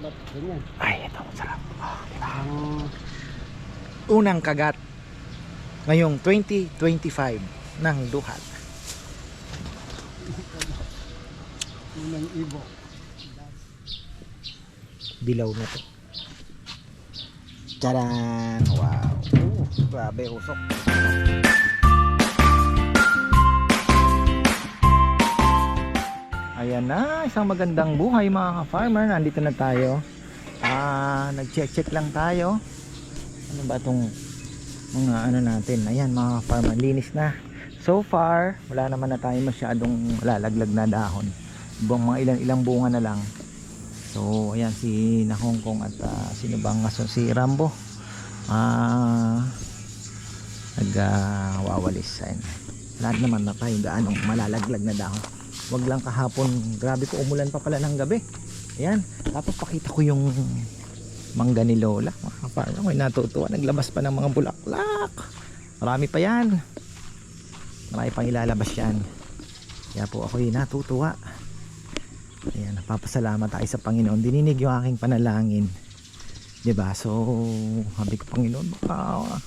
ba't ganyan? Ay, ito masarap. Ah, diba? Ang Unang kagat ngayong 2025 ng Duhat. unang ibo. Dilaw na to. Tcharan! Wow! Oh, grabe usok. Ayan na, isang magandang buhay mga ka-farmer. Nandito na tayo. Ah, nag-check-check lang tayo. Ano ba tong mga ano natin? Ayan mga ka-farmer, linis na. So far, wala naman na tayo masyadong lalaglag na dahon. Ibang mga ilang ilang bunga na lang. So, ayan si na Hong Kong at ah, sino bang aso si Rambo. Ah, nag ah, wawalis. Ayan. Lahat naman na tayo gaanong malalaglag na dahon. Wag lang kahapon, grabe ko umulan pa pala ng gabi. Ayan, tapos pakita ko yung mangga ni Lola. Mga farm, ako'y natutuwa. Naglabas pa ng mga bulaklak. Marami pa yan. Marami pang ilalabas yan. Kaya po ako'y natutuwa. Ayan, napapasalamat tayo sa Panginoon. Dininig yung aking panalangin. ba? So, sabi ko, Panginoon, baka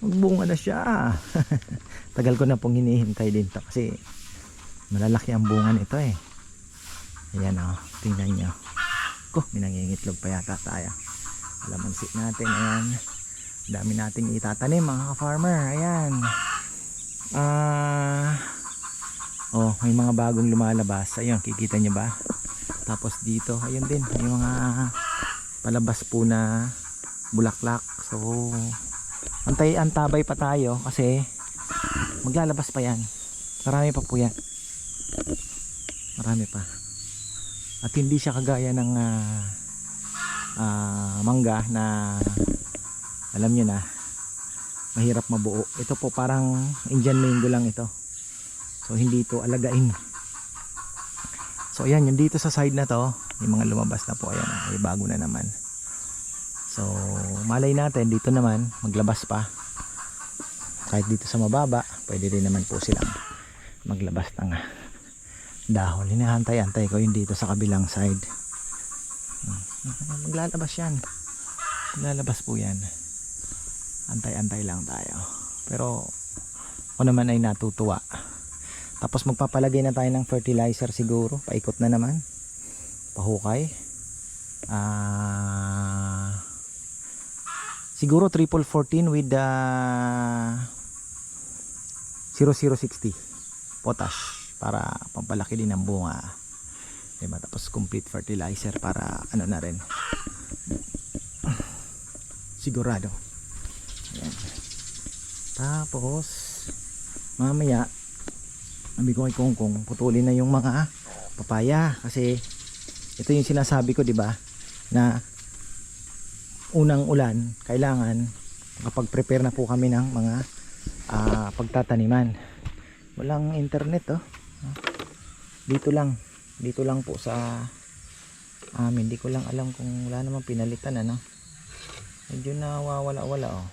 magbunga na siya. Tagal ko na pong hinihintay din to kasi malalaki ang bunga nito eh. Ayan o, tingnan nyo. Ko, may nangingitlog pa yata tayo. Alamansi natin, ayan. Dami nating itatanim mga ka-farmer. Ayan. Ah... Oh, may mga bagong lumalabas. Ayun, kikita nyo ba? Tapos dito, ayun din, may mga palabas po na bulaklak. So, antay antabay pa tayo kasi maglalabas pa yan. Marami pa po yan. Marami pa. At hindi siya kagaya ng ah, ah, mangga na alam nyo na mahirap mabuo. Ito po parang Indian mango lang ito. So hindi ito alagain. So ayan, yung dito sa side na to, yung mga lumabas na po ayan, ay bago na naman. So malay natin dito naman maglabas pa. Kahit dito sa mababa, pwede rin naman po silang maglabas ng ah, dahon. Hinahantay-antay ko yung dito sa kabilang side. Maglalabas yan. Maglalabas po yan. Antay-antay lang tayo. Pero ako naman ay natutuwa tapos magpapalagay na tayo ng fertilizer siguro. Paikot na naman. Pahukay. Ah siguro triple 14 with the 0060 potash para pampalaki din ng bunga. Diba? Tapos complete fertilizer para ano na rin. Sigurado. Ayan. Tapos mamaya sabi ko kay Kongkong putulin na yung mga papaya kasi ito yung sinasabi ko di ba na unang ulan kailangan kapag prepare na po kami ng mga ah, pagtataniman walang internet oh dito lang dito lang po sa amin hindi ko lang alam kung wala namang pinalitan ano medyo nawawala wala oh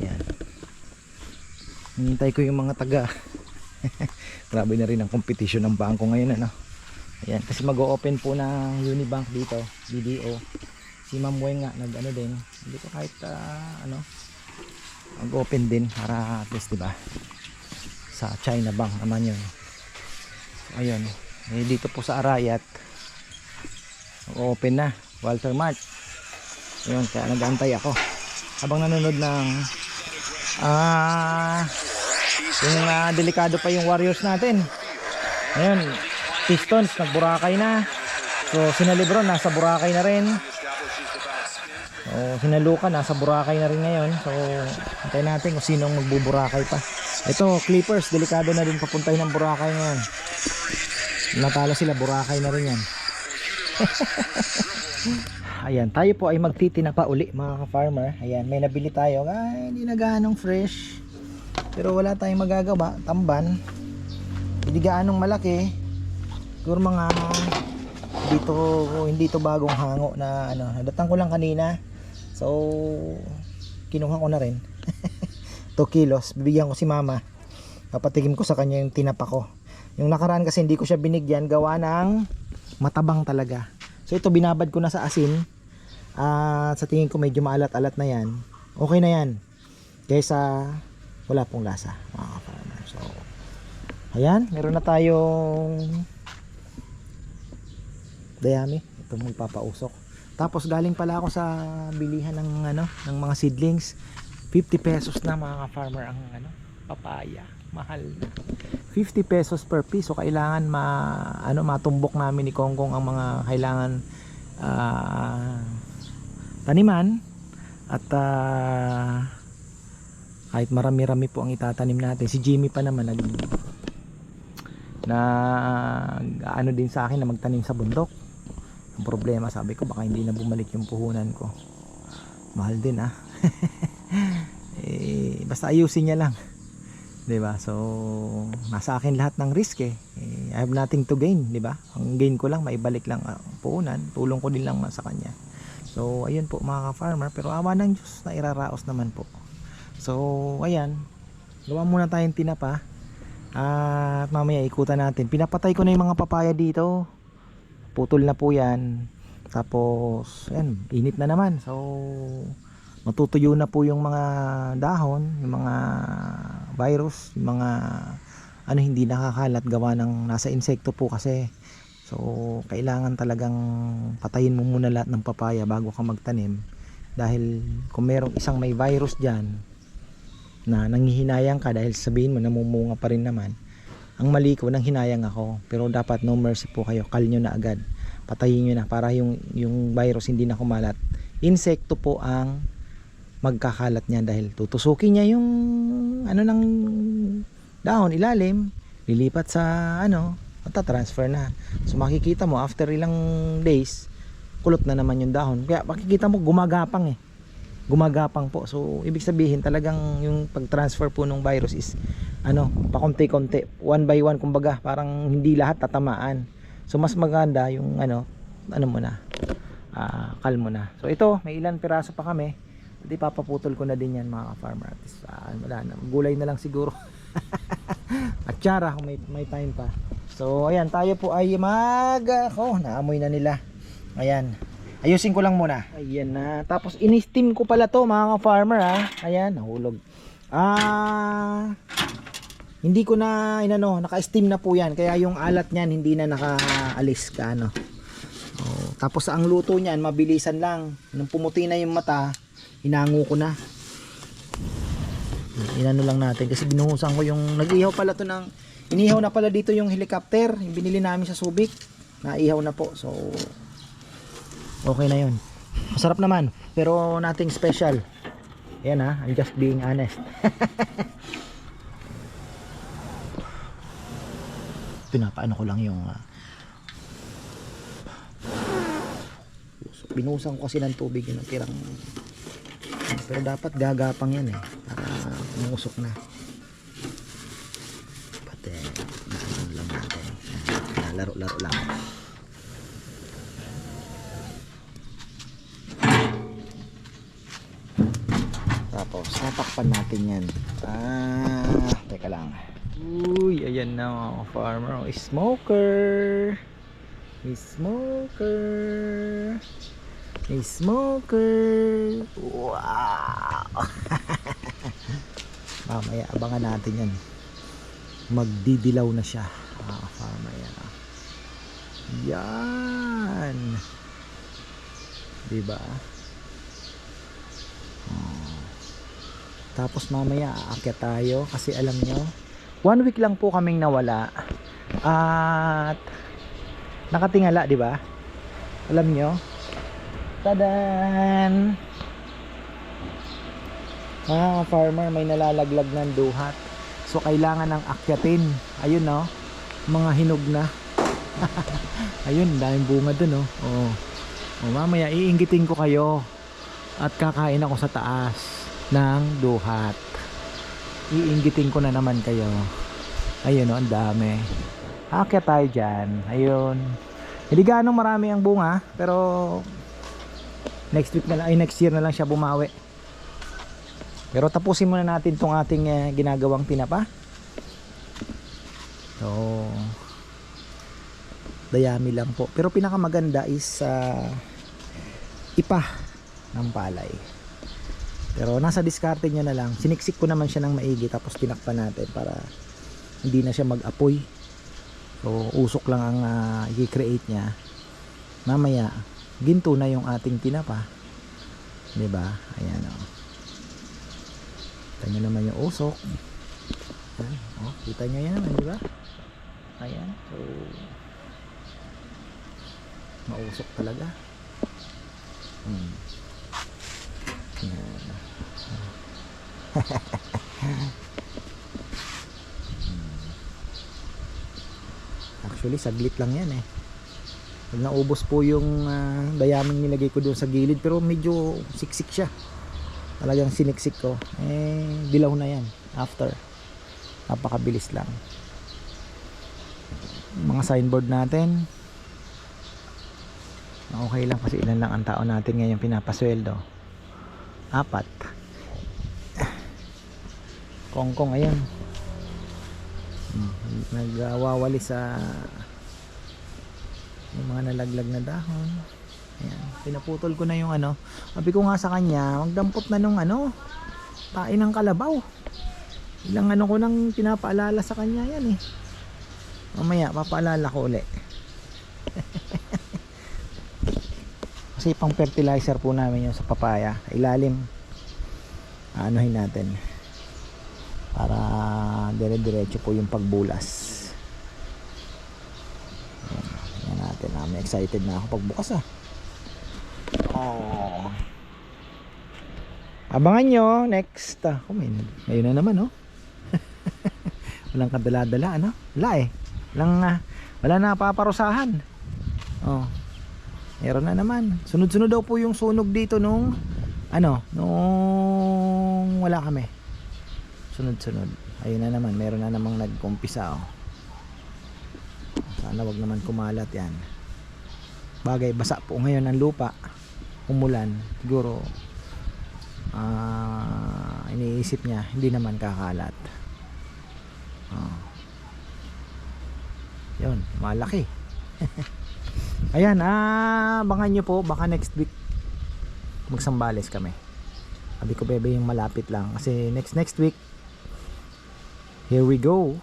ayan hinintay ko yung mga taga Grabe na rin ang competition ng bangko ngayon ano. Ayan, kasi mag-o-open po ng Unibank dito, BDO. Si Ma'am Weng nga nag-ano din. Hindi ko kahit ah, ano mag-open din para at least 'di ba? Sa China Bank naman 'yon. Ayun. Eh, dito po sa Arayat open na Walter Mart. Ayun kaya nag-antay ako. Habang nanonood ng ah yung ah, delikado pa yung warriors natin. Ngayon pistons nagburakay na. So sina Lebron nasa burakay na rin. So sina Luka nasa burakay na rin ngayon. So hintayin natin kung sinong magbuburakay pa ito Clippers delikado na din papuntay ng burakay ngayon. Natalo sila burakay na rin yan. Ayan tayo po ay magtitina pa uli mga ka-farmer. Ayan may nabili tayo. Ay hindi na ganong fresh. Pero wala tayong magagawa tamban. Hindi gaanong malaki. Siguro mga dito hindi to bagong hango na ano nadatang ko lang kanina. So kinuha ko na rin 2 kilos bibigyan ko si mama papatigim ko sa kanya yung tinapa ko yung nakaraan kasi hindi ko siya binigyan gawa ng matabang talaga so ito binabad ko na sa asin. At sa tingin ko medyo maalat-alat na yan. Okay na yan. Kaysa wala pong lasa. So ayan, meron na tayong dayami. Ito magpapausok. Tapos galing pala ako sa bilihan ng ano, ng mga seedlings. 50 pesos na mga ka-farmer ang ano, papaya. Mahal na. 50 pesos per piece. So kailangan ma ano matumbok namin ni Kongkong ang mga kailangan ah, taniman at ah, kahit marami-rami po ang itatanim natin. Si Jimmy pa naman nag na ano din sa akin na magtanim sa bundok. Ang problema sabi ko baka hindi na bumalik yung puhunan ko. Mahal din ah. basta ayusin niya lang. 'Di ba? So, nasa akin lahat ng risk eh. eh I have nothing to gain, 'di ba? Ang gain ko lang maibalik lang ang puhunan, tulong ko din lang sa kanya. So, ayun po mga ka-farmer, pero awa ng Diyos na iraraos naman po. So, ayan. Gawa muna tayong tinapa. At mamaya ikutan natin. Pinapatay ko na yung mga papaya dito. Putol na po yan. Tapos, ayan, init na naman. So, matutuyo na po yung mga dahon, yung mga virus, yung mga ano hindi nakakalat gawa ng nasa insekto po kasi. So, kailangan talagang patayin mo muna lahat ng papaya bago ka magtanim. Dahil kung merong isang may virus dyan, na nanghihinayang ka dahil sabihin mo namumunga pa rin naman ang mali ko nang hinayang ako pero dapat no mercy po kayo kal nyo na agad patayin nyo na para yung, yung virus hindi na kumalat insekto po ang magkakalat niya dahil tutusukin niya yung ano ng dahon ilalim lilipat sa ano transfer na so makikita mo after ilang days kulot na naman yung dahon kaya makikita mo gumagapang eh gumagapang po. So, ibig sabihin talagang yung pag-transfer po ng virus is ano, pakonti-konti, one by one kumbaga, parang hindi lahat tatamaan. So, mas maganda yung ano, ano mo na, ah, kal mo na. So, ito, may ilan piraso pa kami. Hindi papaputol ko na din yan mga ka-farmer. At least, ah, wala na, gulay na lang siguro. At kung may, may time pa. So, ayan, tayo po ay mag, oh, naamoy na nila. Ayan. Ayusin ko lang muna. Ayan na. Tapos in-steam ko pala to mga ka-farmer ha. Ayan, nahulog. Ah, hindi ko na inano, naka-steam na po yan. Kaya yung alat niyan hindi na nakaalis ka ano. Oh, tapos ang luto niyan mabilisan lang. Nung pumuti na yung mata, inango ko na. Inano lang natin kasi binuhusan ko yung nag-ihaw pala to ng inihaw na pala dito yung helicopter, yung binili namin sa Subic. Naihaw na po. So okay na yun masarap naman pero nothing special yan ha I'm just being honest pinapaano ko lang yung uh, binusan ko kasi ng tubig yun ang tirang pero dapat gagapang yan eh para umusok na pati naano lang natin laro-laro lang Tapos, tatakpan natin yan. Ah, teka lang. Uy, ayan na mga farmer. Smoker. Smoker. May smoker. Wow. Mamaya, abangan natin yan. Magdidilaw na siya. Mga farmer yan. ah. Diba? Tapos mamaya aakyat tayo kasi alam nyo, one week lang po kaming nawala. At nakatingala, di ba? Alam nyo? Tadan! Ah, farmer, may nalalaglag ng duhat. So, kailangan ng akyatin. Ayun, no? Mga hinog na. Ayun, daming bunga dun, no? Oh. oh, mamaya, iinggitin ko kayo. At kakain ako sa taas ng duhat. Iinggitin ko na naman kayo. Ayun, oh, ang dami. Aakyat tayo dyan. Ayun. Hindi ganong marami ang bunga, pero next week na lang, ay next year na lang siya bumawi. Pero tapusin muna natin tong ating eh, ginagawang tinapa. So, dayami lang po. Pero pinakamaganda is ah, ipa ng palay. Pero nasa diskarte nyo na lang. Siniksik ko naman siya ng maigi tapos tinakpan natin para hindi na siya mag-apoy. So usok lang ang ah, i-create niya. Mamaya ginto na yung ating tinapa. 'Di ba? Ayan oh. Nyo naman yung usok. Ayan, oh, kita nyo yan, di ba? Ayan. So mausok talaga. Hmm. Ayan. Hmm. Actually, saglit lang yan eh. Naubos po yung ah, dayaming nilagay ko doon sa gilid, pero medyo siksik siya. Talagang siniksik ko. Eh, dilaw na yan. After. Napakabilis lang. Mga signboard natin. Okay lang kasi ilan lang ang tao natin ngayon pinapasweldo. Apat. Kongkong, ayan. Hmm, Nagwawali sa yung mga nalaglag na dahon. Ayan. Pinaputol ko na yung ano. Sabi ko nga sa kanya, magdampot na nung ano, tain ng kalabaw. Ilang ano ko nang pinapaalala sa kanya yan eh. Mamaya, papaalala ko uli. Kasi pang fertilizer po namin yung sa papaya. Ilalim. Aanohin natin. Para dire-diretso po yung pagbulas. Ayan, ayan natin. Ah, may excited na ako pagbukas ah. Oh. Abangan nyo next. Ah, oh, may, ngayon na naman oh. Walang kadala-dala ano? Wala eh. Walang, ah, wala na paparusahan. Oh. Meron na naman. Sunod-sunod daw po yung sunog dito nung ano, nung wala kami. Sunod-sunod. Ayun na naman, meron na namang nagkumpisa oh. Sana wag naman kumalat yan. Bagay, basa po ngayon ang lupa. Umulan. Siguro, ah iniisip niya, hindi naman kakalat. Oh. Yun, malaki. Ayan, ah, abangan nyo po, baka next week magsambales kami. Sabi ko bebe yung malapit lang kasi next next week here we go.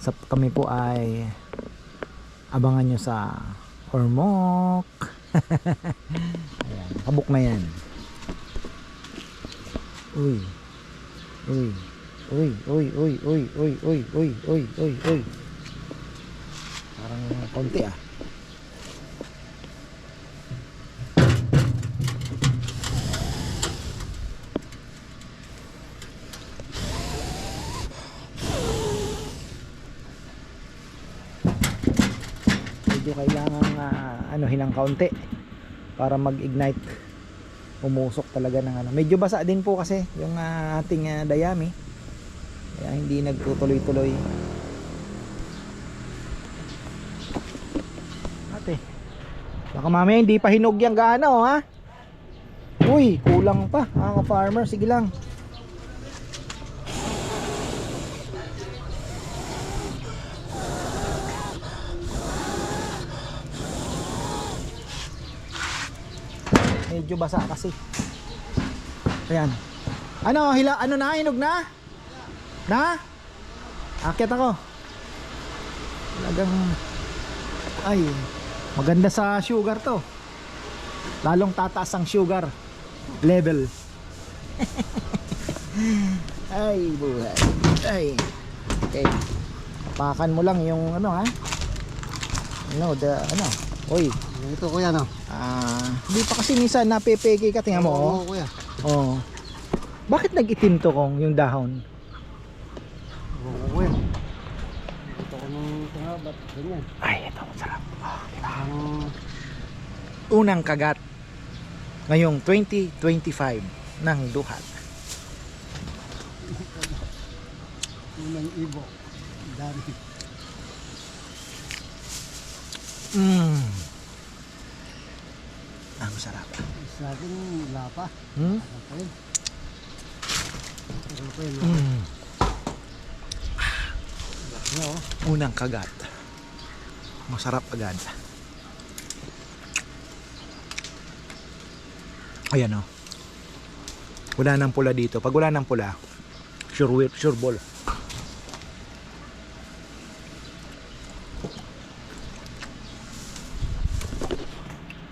Sa kami po ay abangan nyo sa Ormoc. Ayan, kabuk na yan. Uy. Uy. Uy, uy, uy, uy, uy, uy, uy, uy, uy, uy. Parang konti ah. medyo kailangan uh, ano hinang kaunti para mag-ignite. Umusok talaga ng ano. Medyo basa din po kasi yung ah, ating ah, dayami. Kaya hindi nagtutuloy-tuloy. Ate baka mamaya hindi pa hinog yung gaano ha? Uy kulang pa mga farmer sige lang medyo basa kasi. Ayan. Ano hila ano na? Hinog na? Na? Akit ako. Talagang ay maganda sa sugar to. Lalong tataas ang sugar level. Ay buhay. Ay okay. Pakan mo lang yung ano ha? Ano the ano? Oy. Ito kuya no? Ah, hindi pa kasi minsan napepeke ka tingnan mo. Oh. Oo kuya. oh. Bakit nag-itim to kong yung dahon? Oo kuya. Ito ko nung tunga, ba't ganyan? Ay, ito masarap. Oh, diba? Ang Unang kagat ngayong 2025 ng Duhat. unang ibo. Dami. Mm. Ang sarap. Sa akin, wala pa. Hmm? Pero ko yun. Mm. Oh. Unang kagat. masarap agad. Ayan o. Wala nang pula dito. Pag wala nang pula, sure sure ball.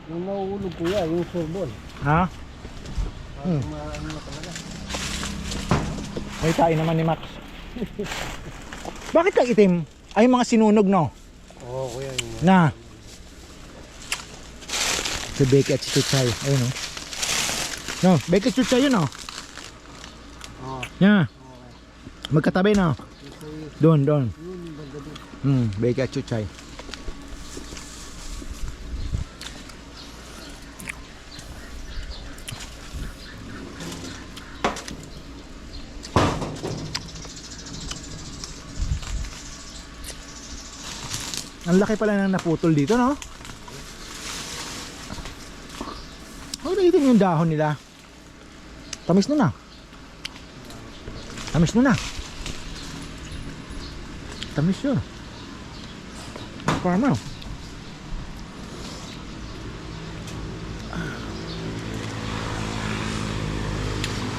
Yung nauulog kuya, yung surbol. Ha? Hmm. Maano na talaga. May tayo naman ni Max. Bakit ka itim? Ay, mga sinunog, no? Oo kuya, yung Na. Si Becky at si Chuchay. Ayun, no? No, Becky at Chuchay yun, no? Oo. Yeah. Okay. Magkatabi, no? Doon, doon. Hmm, Becky at Chuchay. Ang laki pala ng naputol dito, no? Oh, naitin yung dahon nila. Tamis na na. Tamis na na. Tamis yun. Farmer.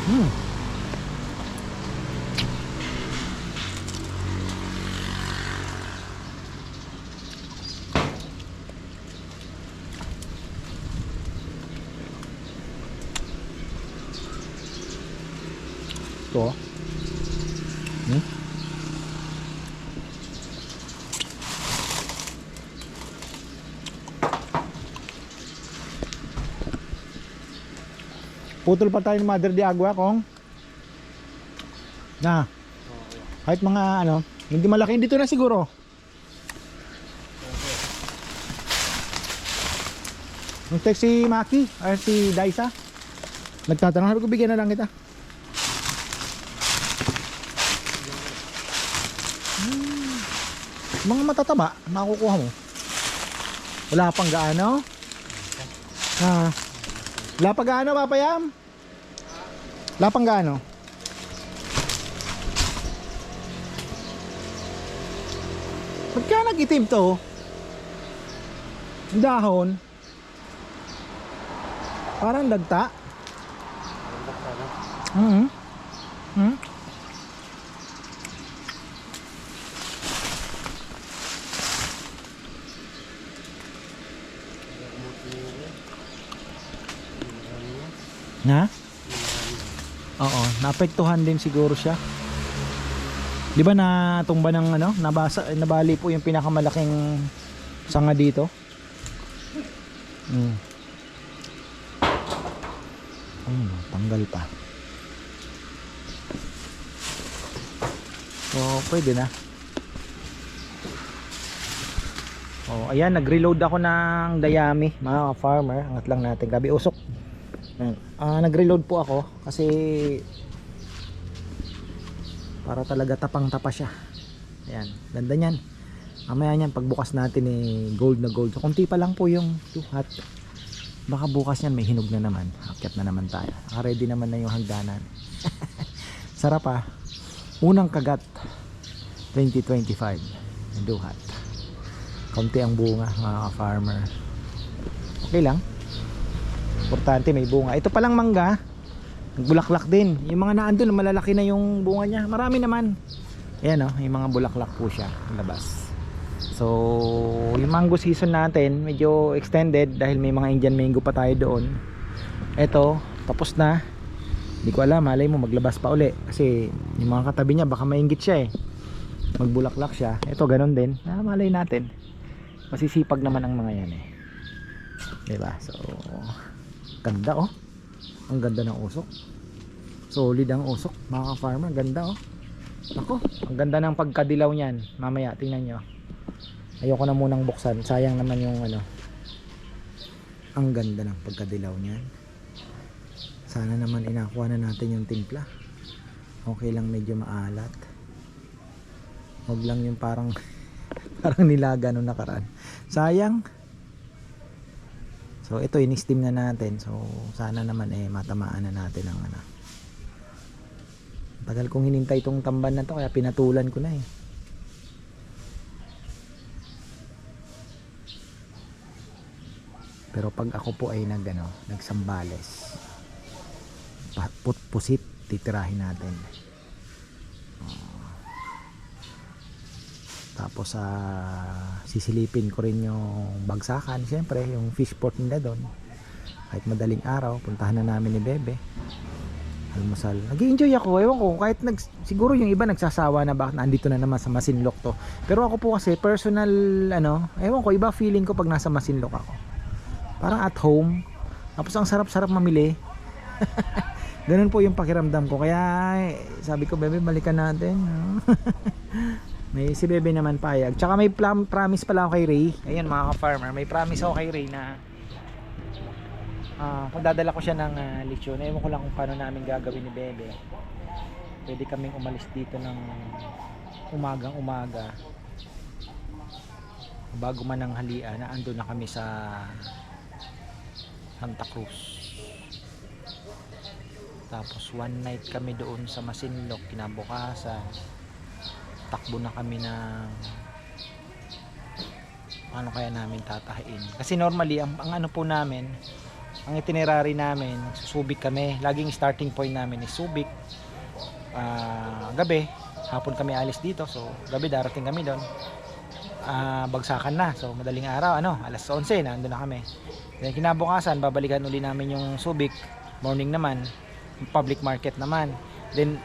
Hmm. Ito. Hmm? Putol pa tayo ng Mother de Agua kung na. Kahit mga ano hindi malaki dito na siguro. Nung text si Maki or si Daisa. Nagtatanong sabi ko bigyan na lang kita. Hmm. Mga matataba makukuha mo. Wala pang gaano. Ha Wala pa gaano papayam Wala pang gaano Pagka nag-itim to, dahon, parang dagta. Kuya. Yung ano niya, Na? Oo, naapektuhan din siguro siya. 'Di ba natumba ng ano, nabasa nabali po yung pinakamalaking sanga dito. Mm. Ayun, tanggal pa. So, pwede na. Oh, ayan, nag-reload ako ng dayami, mga farmer. Angat lang natin, gabi usok. Ayan. Ah, nag-reload po ako kasi para talaga tapang-tapa siya. Ayan, ganda niyan. Mamaya niyan pagbukas natin eh gold na gold. So, konti pa lang po yung at baka bukas yan may hinog na naman. Akyat na naman tayo. Naka-ready naman na yung hagdanan. Sarap ah. Unang kagat 2025. Duhat. Konti ang bunga mga farmer. Okay lang. Importante may bunga. Ito palang mangga. Nagbulaklak din. Yung mga naandun, malalaki na yung bunga niya. Marami naman. Ayan o, yung mga bulaklak po siya. Labas. So, yung mango season natin, medyo extended dahil may mga Indian mango pa tayo doon. Ito, tapos na. Hindi ko alam, malay mo maglabas pa uli. Kasi yung mga katabi niya, baka maingit siya eh. Magbulaklak siya. Ito, ganun din. Ah, malay natin. Masisipag naman ang mga yan eh. Diba? So, ganda oh. Ang ganda ng usok. Solid ang usok, mga farmer Ganda oh. Ako, ang ganda ng pagkadilaw niyan. Mamaya, tingnan nyo. Ayoko na munang buksan. Sayang naman yung ano. Ang ganda ng pagkadilaw niyan. Sana naman inakuha na natin yung timpla. Okay lang medyo maalat. Huwag lang yung parang parang nilaga nung nakaraan. Sayang. So ito in-steam na natin. So sana naman eh matamaan na natin ang ano. Tagal kong hinintay itong tamban na to kaya pinatulan ko na eh. Pero pag ako po ay nag, ano, nagsambales, put pusit, titirahin natin. Tapos sa sisilipin ko rin yung bagsakan, siyempre, yung fish port nila doon. Kahit madaling araw, puntahan na namin ni Bebe. Almusal. nag enjoy ako, ewan ko, kahit nag, siguro yung iba nagsasawa na bakit nandito na naman sa Masinlok to. Pero ako po kasi, personal, ano, ewan ko, iba feeling ko pag nasa Masinlok ako. Parang at home. Tapos ang sarap-sarap mamili. Ganun po yung pakiramdam ko. Kaya eh, sabi ko, Bebe, balikan natin. May si Bebe naman payag. Tsaka may plam, promise pala ako kay Ray. Ayun mga ka-farmer, may promise ako kay Ray na ah pagdadala ko siya ng uh, lechon. Ewan ko lang kung paano namin gagawin ni Bebe. Pwede kaming umalis dito ng umagang umaga. Bago man ang halian, na ando na kami sa Santa Cruz. Tapos one night kami doon sa Masinlok kinabukasan takbo na kami ng ano kaya namin tatahain? Kasi normally ang, ang ano po namin ang itinerary namin Subic kami. Laging starting point namin is Subic. Ah, gabi hapon kami alis dito. So gabi darating kami doon. Ah, bagsakan na. So madaling araw ano alas 11 na na kami. Then kinabukasan babalikan uli namin yung Subic. Morning naman public market naman. Then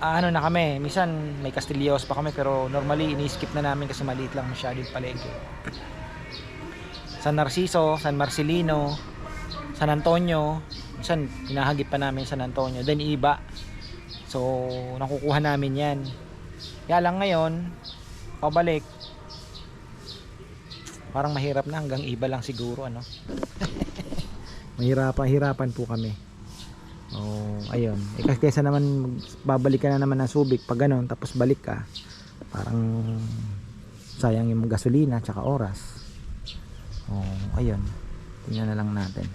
ah, ano na kami, minsan may Castillos pa kami pero normally ini-skip na namin kasi maliit lang masyado yung palengke. San Narciso, San Marcelino, San Antonio, minsan hinahagip pa namin San Antonio, then iba. So, nakukuha namin yan. Kaya lang ngayon, pabalik, parang mahirap na hanggang iba lang siguro ano. mahirapan, hirapan po kami. Oh, ayun. Eh, kasi kesa naman babalik ka na naman ng Subic pag ganun tapos balik ka. Parang sayang yung gasolina tsaka oras. Oh, ayun. Tingnan na lang natin.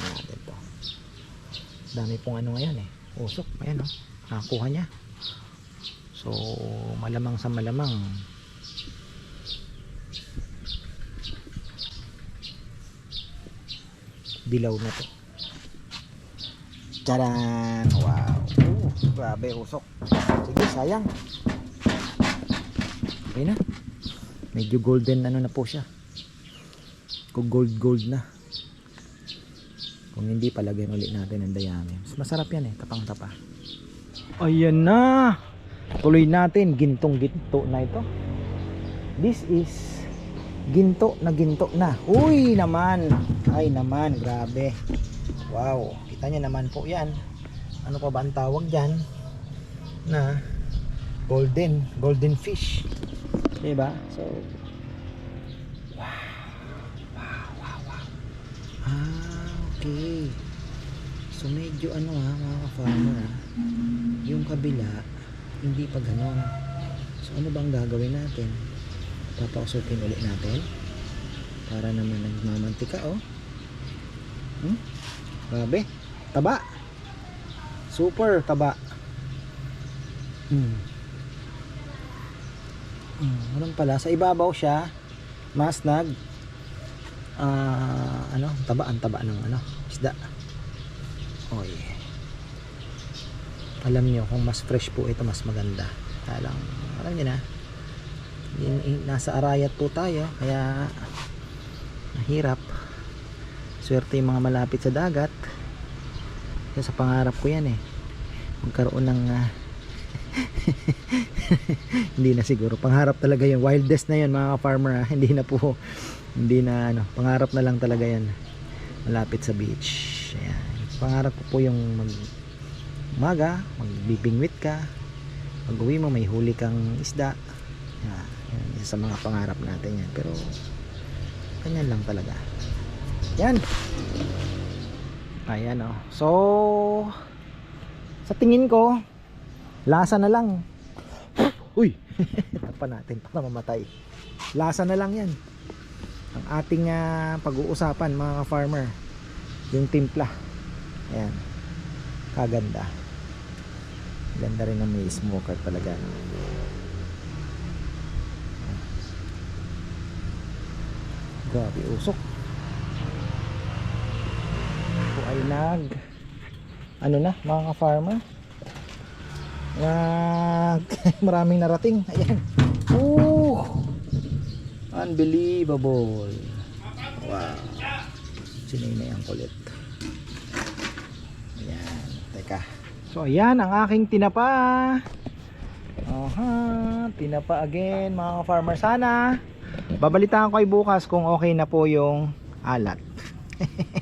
Natin to. Dami pong ano ngayon eh. Usok. Ayan oh. Nakakuha niya. So, malamang sa malamang dilaw na to Tcharan! Wow! Oh, grabe, usok. Sige, sayang. Okay na. Medyo golden ano na po siya. Kung gold gold na. Kung hindi, palagyan ulit natin ng dayami. Mas masarap yan eh, tapang tapa. Ayan na! Tuloy natin, gintong ginto na ito. This is ginto na ginto na. Uy naman. Ay naman, grabe. Wow, kita niyo naman po 'yan. Ano pa ba ang tawag diyan? Na golden, golden fish. 'Di ba? So Wow. Wow, wow, wow. Ah, okay. So medyo ano ha, mga farmer ha. Yung kabila hindi pa ganon. So ano bang gagawin natin? papausukin ulit natin para naman nagmamantika oh hmm? grabe. Taba. Super taba. Hmm. Hmm, ganun pala. Sa ibabaw siya mas nag ah, ano taba ang taba ng ano isda. Oy. Alam nyo kung mas fresh po ito mas maganda. Lang alam nyo na. In, nasa arayat po tayo kaya mahirap swerte yung mga malapit sa dagat. Kaya sa pangarap ko yan eh. Magkaroon ng ah, hindi na siguro. Pangarap talaga yun. Wildest na yun mga farmer hindi na po hindi na ano. Pangarap na lang talaga yan. Malapit sa beach. Ayan. pangarap ko po yung mag umaga magbibingwit ka. Pag uwi mo may huli kang isda. Yan, yan, isa sa mga pangarap natin yan. Pero ganyan lang talaga yan. Ayan oh. So sa tingin ko lasa na lang. Uy! Tapan natin para mamatay. Lasa na lang yan. Ang ating uh, pag-uusapan mga farmer, yung timpla. Ayan. Kaganda. Ganda rin ng may smoker talaga. Grabe usok. Ay nag ano na mga ka-farmer? Nag maraming narating. Ayan. Ooh, unbelievable. Wow. Sinay ang kulit. Ayan. Teka. So ayan ang aking tinapa. Aha. Tinapa again mga ka-farmer. Sana babalitaan ko ay bukas kung okay na po yung alat